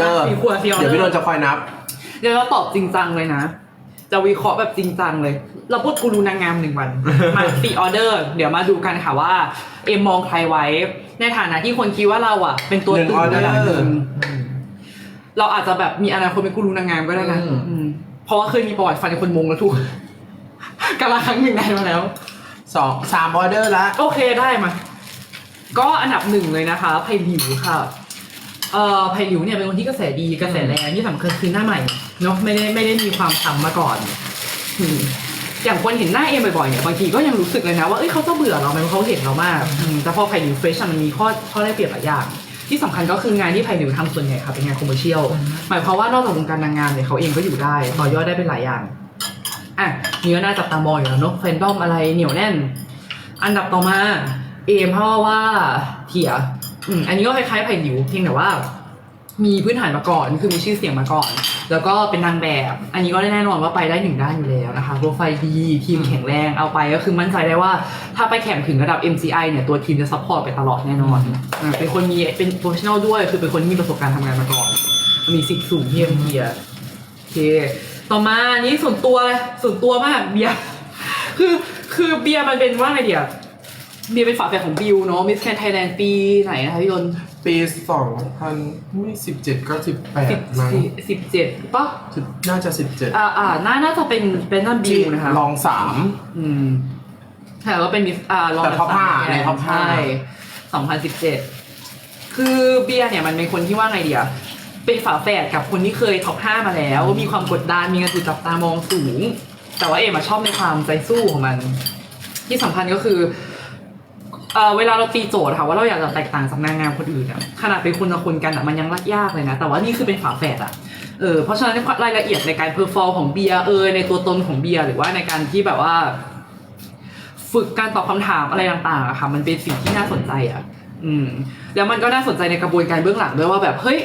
เดอร์สี่ขวดสี่ออเดอร์ เดี๋ยวพี่โดนจะคอยนับ เดี๋ยวเราตอบจริงจังเลยนะ จะวิเคราะห์แบบจริงจังเลย เราพูดกูรูนางงามหนึ่งวัน มาสี่ออเดอร์ เดี๋ยวมาดูกันค่ะว่า เอ็มมองใครไว้ ในฐานะที่คนคิดว่าเราอะ เป็นตัวหนึ่งตึงออเดอร์ระดับหนึ่งเราอาจจะแบบมีอนาคตเป็นกูรูนางงามก็ได้นะอืม อืมเพราะว่าเคยมีประวัติฟันคนมงแล้วทุกกาลครั้งหนึ่งได้มาแล้ว สองสามออเดอร์ละ โอเคได้มา ก็อันดับหนึ่งเลยนะคะไผ่หลิวค่ะ เอ่อไผ่หลิวเนี่ยเป็นคนที่กระแสดีกระแสแรงที่สำคัญคือหน้าใหม่เนาะไม่ได้ไม่ได้มีความทำมาก่อนอืมอย่างคนเห็นหน้าเอ็มบ่อยๆเนี่ยบางทีก็ยังรู้สึกเลยนะว่าเอ้ยเขาจะเบื่อเราไหมเพราะเขาเห็นเรามากอืมแต่พอไผ่หลิวเฟรชมันมีข้อข้อได้เปรียบหลายอย่าง ที่สำคัญก็คืองานที่ไผ่หลิวทำส่วนใหญ่ค่ะเป็นงานคอมเมอร์เชียลหมายความว่านอกจากวงการนางงามเนี่ยเขาเองก็อยู่ได้ต่อยอดได้เป็นหลายอย่าง อะนี่ก็น่าจับตามองอยู่แล้วเนาะแฟนดอมอะไรเหนียวแน่น อันดับต่อมาเอมเพราะว่าเทีย อืมอันนี้ก็คล้ายๆไผ่หลิวเพียงแต่ว่า มีพื้นฐานมาก่อนคือมีชื่อเสียงมาก่อน แล้วก็เป็นนางแบบ อันนี้ก็ได้แน่นอนว่าไปได้หนึ่งด้านอยู่แล้วนะคะโปรไฟล์ดีทีมแข็งแรงเอาไปก็คือมั่นใจได้ว่าถ้าไปแข่งถึงระดับ MCI เนี่ยตัวทีมจะซัพพอร์ตไปตลอดแน่นอนอ่าเป็นคนมีเป็นโปรเฟชชั่นอลด้วย คือเป็นคนที่มีประสบการณ์ทำงานมาก่อน มีสิทธิ์สูงเที่เอ็มเทียโอเคต่อมาอันนี้ส่วนตัวเลยส่วนตัวมากเบียร์คือคือเบียร์มันเป็นว่าไงเดีย เบียร์เป็นฝาแฝดของบิวเนาะมิสแคนไทยแลนด์ปีไหนนะคะพี่ยนต์ปีสองพันไม่สิบเจ็ดก็สิบแปดสิบมั้งสี่สิบเจ็ดป่ะสิบน่าจะสิบเจ็ดอ่าอ่าน่าน่าจะเป็นเป็นนั่นบิวนะคะลองสามอืมแต่ว่าเป็นมิสอ่าลองแต่ท็อปห้าในท็อปห้าใช่สองพันสิบเจ็ดคือเบียร์เนี่ยมันเป็นคนที่ว่าไงเดียเป็นฝาแฝดกับคนที่เคยท็อปห้ามาแล้ว มีความกดดันมีการถูกจับตามองสูง แต่ว่าเอมาชอบในความใจสู้ของมัน ที่สำคัญก็คือ เออเวลาเราตีโจทย์ค่ะว่าเราอยากจะแตกต่างจากนางงามคนอื่นอะขนาดเป็นคนละคนกันอะมันยังยากเลยนะ แต่ว่านี่คือเป็นฝาแฝดอะเออเพราะฉะนั้นรายละเอียดในการเพอร์ฟอร์มของเบียร์เออในตัวตนของเบียร์หรือว่าในการที่แบบว่า ฝึกการตอบคำถามอะไรต่างๆอะค่ะ มันเป็นสิ่งที่น่าสนใจอะอืมแล้วมันก็น่าสนใจในกระบวนการเบื้องหลังด้วยว่าแบบเฮ้ย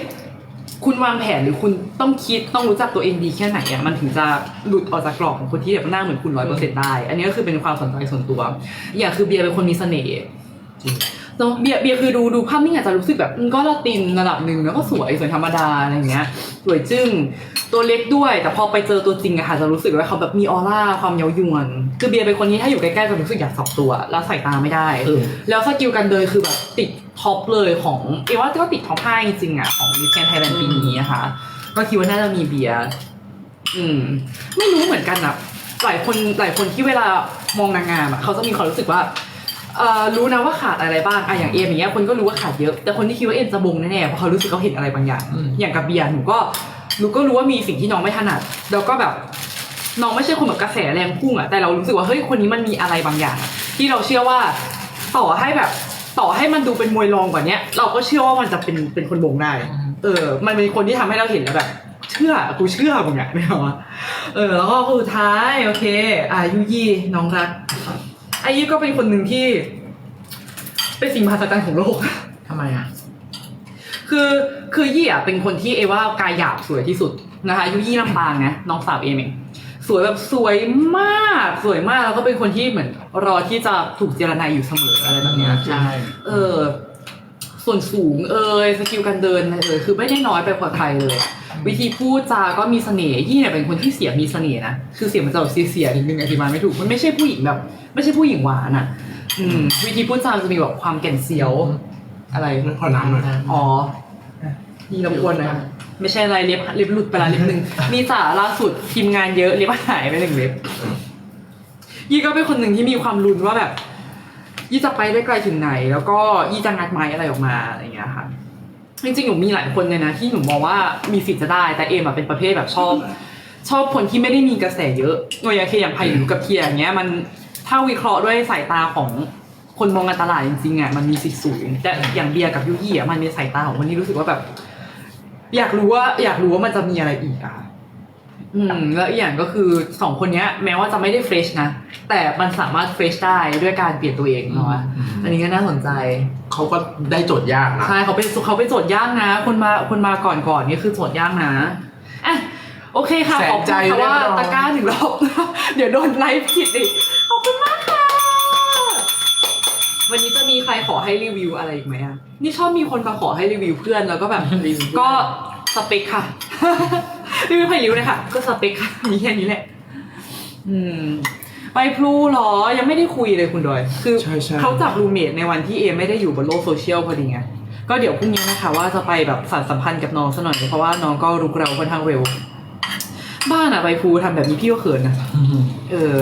คุณวางแผนหรือคุณต้องคิดต้องรู้จักตัวเองดีแค่ไหนอะมันถึงจะหลุดออกจากกรอบของคนที่แบบหน้าเหมือนคุณร้อยเปอร์เซ็นต์ได้ อันนี้ก็คือเป็นความสนใจส่วนตัว อย่างคือเบียร์เป็นคนมีเสน่ห์จริงเนาะเบียร์เบียร์คือดูดูภาพนิ่งอาจจะรู้สึกแบบอืมก็ละตินระดับหนึ่งแล้วก็สวยสวยธรรมดาอะไรอย่างเงี้ยสวยจึ้ง ตัวเล็กด้วย แต่พอไปเจอตัวจริงอะค่ะจะรู้สึกว่าเขาแบบมีออร่าความเย้ายวน คือเบียร์เป็นคนที่ถ้าอยู่ใกล้ๆจะรู้สึกอยากสับตัว แล้วใส่ตาไม่ได้ เออ แล้วสกิลการเดินคือแบบติดท็อปเลยของเอว่าก็ติดท็อปห้าจริงๆอะของมิสแกนไทยแลนด์ปีนี้นะคะก็คิดว่าน่าจะมีเบียร์อืม ไม่รู้เหมือนกันอะหลายคนหลายคนที่เวลามองนางงามอะเขาจะมีความรู้สึกว่าเอ่อรู้นะว่าขาดอะไรบ้างอะอย่างเอมอย่างเงี้ยคนก็รู้ว่าขาดเยอะ แต่คนที่คิดว่าเอมจะบงแน่ๆเพราะเขารู้สึกเขาเห็นอะไรบางอย่าง อืม อย่างกับเบียร์หนูก็ หนูก็รู้ว่ามีสิ่งที่น้องไม่ถนัด แล้วก็แบบน้องไม่ใช่คนแบบกระแสแรงพุ่งอะแต่เรารู้สึกว่าเฮ้ยคนนี้มันมีอะไรบางอย่างอะที่เราเชื่อว่าต่อให้แบบต่อให้มันดูเป็นมวยรองกว่าเนี้ย เราก็เชื่อว่ามันจะเป็นเป็นคนบงได้ เออ มันเป็นคนที่ทำให้เราเห็นแล้วแบบ เชื่อกูเชื่อมึงอะไม่เอาวะเออ แล้วก็คนสุดท้ายโอเคอายุยี่น้องรักอายุก็เป็นคนหนึ่งที่ เป็นสิ่งมหัศจรรย์ของโลกทำไมอะ คือคือยี่อะเป็นคนที่เอว่ากายหยาบสวยที่สุดนะคะอายุยี่ลำปางนะน้องสาวเอมเองสวยแบบสวยมากสวยมากแล้วก็เป็นคนที่เหมือน รอที่จะถูกเจรนายอยู่เสมออะไรแบบเนี้ยใช่เออ ส่วนสูงเอยสกิลการเดินอะไรเอยคือไม่ได้น้อยไปกว่าใครเลยอะวิธีพูดจาก็มีเสน่ห์ยี่เนี่ยเป็นคนที่เสียงมีเสน่ห์นะคือเสียงมันจะแบบเสียๆนิดนึงอธิบายไม่ถูกมันไม่ใช่ผู้หญิงแบบ ไม่ใช่ผู้หญิงหวานอะ อืมวิธีพูดจาจะมีแบบความแก่นเสียว อะไรขอน้ำหน่อย อ๋อนี่รบกวนนะครับไม่ใช่อะไรเล็บเล็บหลุดไปละเล็บหนึ่งนี่จ่าล่าสุดทีมงานเยอะเล็บหายไปหนึ่งเล็บยี่ก็เป็นคนหนึ่งที่มีความรุนว่าแบบ ยี่จะไปได้ไกลถึงไหน แล้วก็ยี่จะงัดไม้อะไรออกมาอะไรอย่างเงี้ยค่ะจริงๆหนูมีหลายคนเลยนะที่หนูมองว่ามีสิทธิ์จะได้ แต่เอมอะเป็นประเภทแบบชอบ ชอบคนที่ไม่ได้มีกระแสเยอะตัวอย่างเคอย่างไผ่หรือกับเทียอย่างเงี้ยมันถ้าวิเคราะห์ด้วยสายตาของ คนมองการตลาดจริงๆอะมันมีสิทธิ์สูงแต่อย่างเบียร์กับยูยี่อะมันมีสายตาของคนที่รู้สึกว่าแบบ อยากรู้ว่า อยากรู้ว่ามันจะมีอะไรอีกอะอืมแล้วอีกอย่างก็คือสองคนเนี้ย แม้ว่าจะไม่ได้เฟรชนะแต่มันสามารถเฟรชได้ด้วยการเปลี่ยนตัวเองเนาะอันนี้ก็น่าสนใจเขาก็ได้โจทย์ยากนะใช่เขาเป็นเขาเป็นโจทย์ยากนะ คนมาคนมาก่อนก่อนนี่คือโจทย์ยากนะอะโอเคค่ะแสนขอบคุณใจค่ะว่าเรียบร้อยตะกร้าหนึ่งรอบเดี๋ยวโดนไลฟ์ผิดอีกขอบคุณมากค่ะ วันนี้จะมีใครขอให้รีวิวอะไรอีกไหมอะ นี่ชอบมีคนมาขอให้รีวิวเพื่อนแล้วก็แบบ ก็สเปคค่ะไม่เป็นไผ่ริ้วเลยค่ะ ก็สเปคค่ะ มีแค่นี้แหละ อืม ไปพลูเหรอ ยังไม่ได้คุยเลยคุณดอย คือใช่ใช่ เขาจับรูเมทในวันที่เอไม่ได้อยู่บนโลกโซเชียลพอดีไง ก็เดี๋ยวพรุ่งนี้นะคะ ว่าจะไปแบบสานสัมพันธ์กับน้องซะหน่อย เพราะว่าน้องก็รุกเราค่อนข้างเร็ว บ้านอะไปพลูทำแบบนี้พี่ก็เขินนะ เออ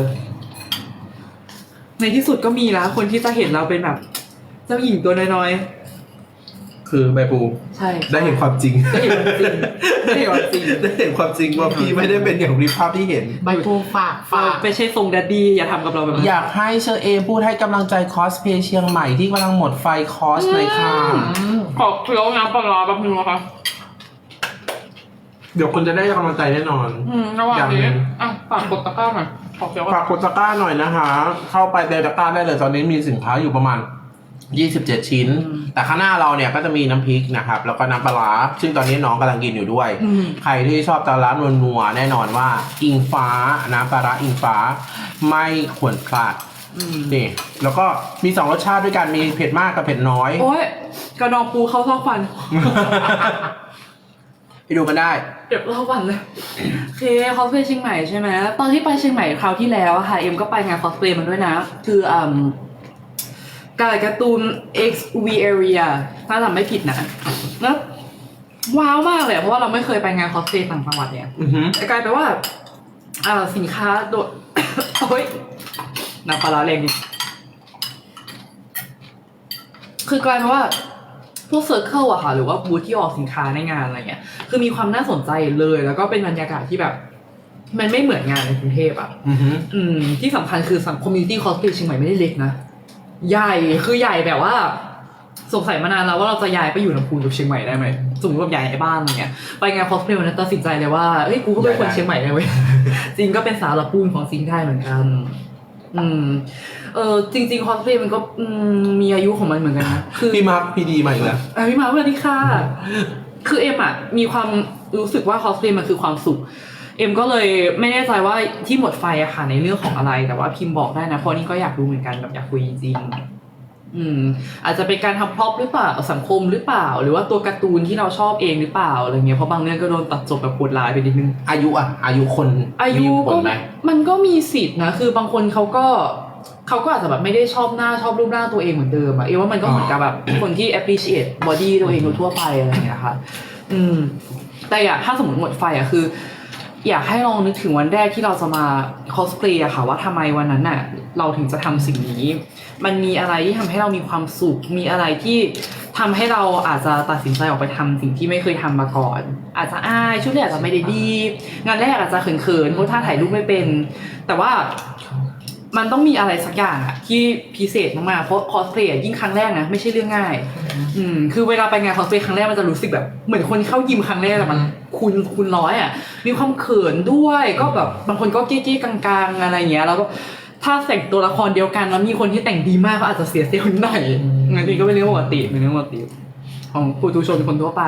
ในที่สุดก็มีแล้ว คนที่จะเห็นเราเป็นแบบ เจ้าหญิงตัวน้อยคือใบปูๆ ใช่ได้เห็นความจริง ได้เห็นความจริงได้เห็นความจริงได้เห็นความจริงว่าพี่ไม่ได้เป็นอย่างที่ภาพที่เห็น ใบปูฝากฝาฝาก ไม่ใช่ทรงแดดดี้อย่าทำกับเราแบบนั้น อยากให้เชอเอมพูดให้กำลังใจคอสเพย์เชียงใหม่ที่กำลังหมดไฟคอสหน่อยค่ะ ขอเคี้ยวน้ำปลาร้าแป๊บนึงนะคะเดี๋ยวคุณจะได้กำลังใจแน่นอน อืมระหว่างอย่างหนึ่นี้งอะฝากกดตะกร้าหน่อย ขอเคี้ยวก่อนฝากกดตะกร้าหน่อยนะคะ เข้าไปในตะกร้าได้เลยตอนนี้มีสินค้าอยู่ประมาณ 27 ชิ้น แต่ข้างหน้าเราเนี่ยก็จะมีน้ำพริกนะครับ แล้วก็น้ำปลาร้าซึ่งตอนนี้น้องกำลังกินอยู่ด้วย อืม ใครที่ชอบตาร้านนัวๆแน่นอนว่า อิงฟ้าน้ำปลาร้าอิงฟ้าไม่ควรพลาดอืมนี่แล้วก็มีสองรสชาติด้วยกันมีเผ็ดมากกับเผ็ดน้อย โอ้ยกระดองปูเข้าซอกฟัน ไปดูกันได้ เดี๋ยวเล่าวันเลยโอเคคอสเพลย์เชียงใหม่ใช่ไหมตอนที่ไปเชียงใหม่คราวที่แล้วอะค่ะ เอ็มก็ไปงานคอสเพลย์มันด้วยนะ คืออ่าการการ์ตูน X V Area ถ้าจำไม่ผิดนะแล้วว้าวมากเลยอะเพราะว่าเราไม่เคยไปงานคอสเพลย์ต่างจังหวัดเนี่ยอือหือ แต่กลายเป็นว่าอ่าสินค้าโดด โอ้ยน้ำปลาร้าแรงดิคือกลายเป็นว่า พวกเซอร์เคิลอะค่ะ หรือว่าบูธที่ออกสินค้าในงานอะไรเงี้ยคือมีความน่าสนใจเลย แล้วก็เป็นบรรยากาศที่แบบ มันไม่เหมือนงานในกรุงเทพอะอือหืออืม ที่สำคัญคือสังคมมิตี้คอสเพลย์เชียงใหม่ไม่ได้เล็กนะ ใหญ่คือใหญ่แบบว่า สงสัยมานานแล้วว่าเราจะย้ายไปอยู่ลำพูนกับเชียงใหม่ได้ไหมสมมติว่าย้ายไอ้บ้านอะไรเงี้ยไปงานคอสเพลย์วันนั้นตัดสินใจเลยว่าเฮ้ยกูก็เป็นคนเชียงใหม่เลยเว้ยจริงก็เป็นสาวละปูนของซิงได้เหมือนกัน อืม เออจริงๆคอสเพลย์มันก็อืมมีอายุของมันเหมือนกันนะคือพี่มาร์คพีดีมาอีกแล้วอะพี่มาสวัสดีค่ะ คือเอ็มอะมีความรู้สึกว่าคอสเพลย์มันคือความสุข เอ็มก็เลยไม่แน่ใจว่าที่หมดไฟอะค่ะในเรื่องของอะไรแต่ว่าพิมพ์บอกได้นะเพราะนี่ก็อยากรู้เหมือนกันแบบอยากคุยจริงๆ อืมอาจจะเป็นการทำพร็อพหรือเปล่าสังคมหรือเปล่า หรือว่าตัวการ์ตูนที่เราชอบเองหรือเปล่าอะไรเงี้ยเพราะบางเรื่องก็โดนตัดจบแบบโหดร้ายไปนิดนึง อายุอะ อายุคนอายุมีผก็ลไหมมันก็มีสิทธินะ คือบางคนเขาก็เขาก็อาจจะแบบไม่ได้ชอบหน้าชอบรูปร่างตัวเองเหมือนเดิมอะเอว่ามันก็เหมือนกับแบบคนที่ appreciate body ตัวเองโดยทั่วไปอะไรอย่างเงี้ยค่ะ อืม แต่อยากถ้าสมมติหมดไฟอะคือ อยากให้ลองนึกถึงวันแรกที่เราจะมาคอสเพลย์อะค่ะว่าทำไมวันนั้นน่ะเราถึงจะทำสิ่งนี้ มันมีอะไรที่ทำให้เรามีความสุข มีอะไรที่ทำให้เราอาจจะตัดสินใจออกไปทำสิ่งที่ไม่เคยทำมาก่อน อาจจะอายชุดแรกอาจจะไม่ได้ดี งานแรกอาจจะเขินๆเพราะถ้าถ่ายรูปไม่เป็น แต่ว่า มันต้องมีอะไรสักอย่างอะที่พิเศษมากๆเพราะคอสเพลย์ยิ่งครั้งแรกนะไม่ใช่เรื่องง่าย อืม คือเวลาไปงานคอสเพลย์ครั้งแรกมันจะรู้สึกแบบ เหมือนคนเข้ายิมครั้งแรกแต่มันคูณคูณร้อยอะมีความเขินด้วย ก็แบบบางคนก็เก๊ๆกลางๆอะไรอย่างเงี้ยแล้วก็ถ้าแต่งตัวละครเดียวกันแล้วมีคนที่แต่งดีมากก็อาจจะเสียเซลล์หน่อยอันนี้ก็เป็นเรื่องปกติเป็นเรื่องปกติของผู้ทุชนคนทั่วไป